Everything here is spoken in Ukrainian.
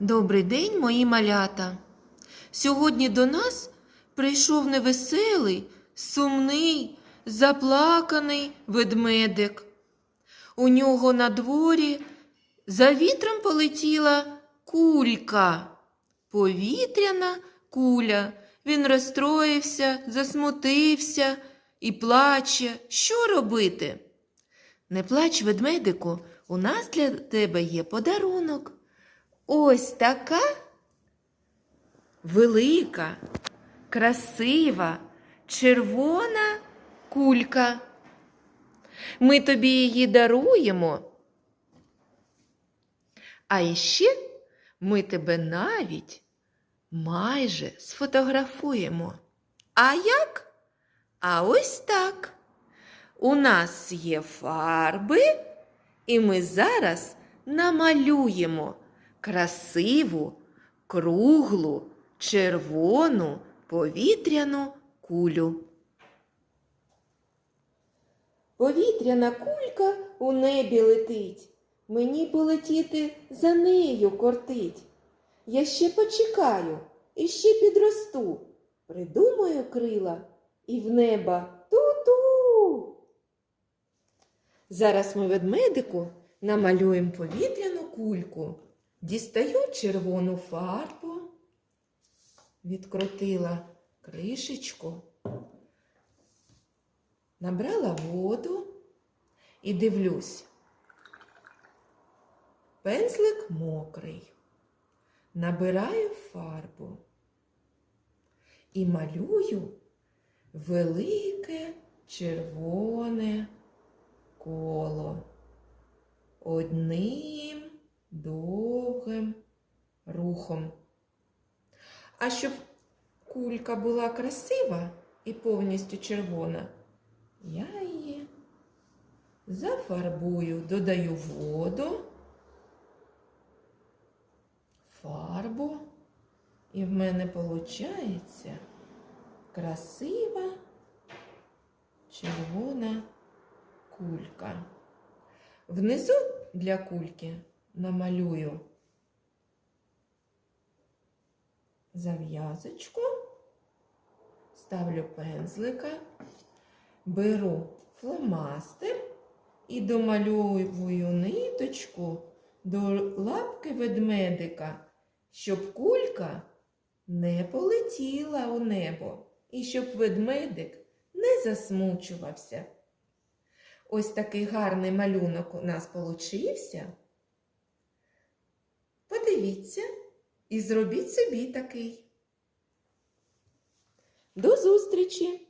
Добрий день, мої малята. Сьогодні до нас прийшов невеселий, сумний, заплаканий ведмедик. У нього на дворі за вітром полетіла кулька, повітряна куля. Він розстроївся, засмутився і плаче. Що робити? Не плач, ведмедику, у нас для тебе є подарунок. Ось така велика, красива, червона кулька. Ми тобі її даруємо. А іще ми тебе навіть майже сфотографуємо. А як? А ось так. У нас є фарби, і ми зараз намалюємо красиву, круглу, червону повітряну кулю. Повітряна кулька у небі летить. Мені полетіти за нею кортить. Я ще почекаю і ще підросту. Придумаю крила і в неба ту-ту. Зараз ми ведмедику намалюємо повітряну кульку. Дістаю червону фарбу, відкрутила кришечку, набрала воду і дивлюсь. Пензлик мокрий. Набираю фарбу і малюю велике червоне коло одним довгим рухом. А щоб кулька була красива і повністю червона, я її зафарбую, додаю воду, фарбу, і в мене виходить красива червона кулька. Внизу для кульки намалюю зав'язочку, ставлю пензлика, беру фломастер і домальовую ниточку до лапки ведмедика, щоб кулька не полетіла у небо і щоб ведмедик не засмучувався. Ось такий гарний малюнок у нас получився. Подивіться і зробіть собі такий. До зустрічі!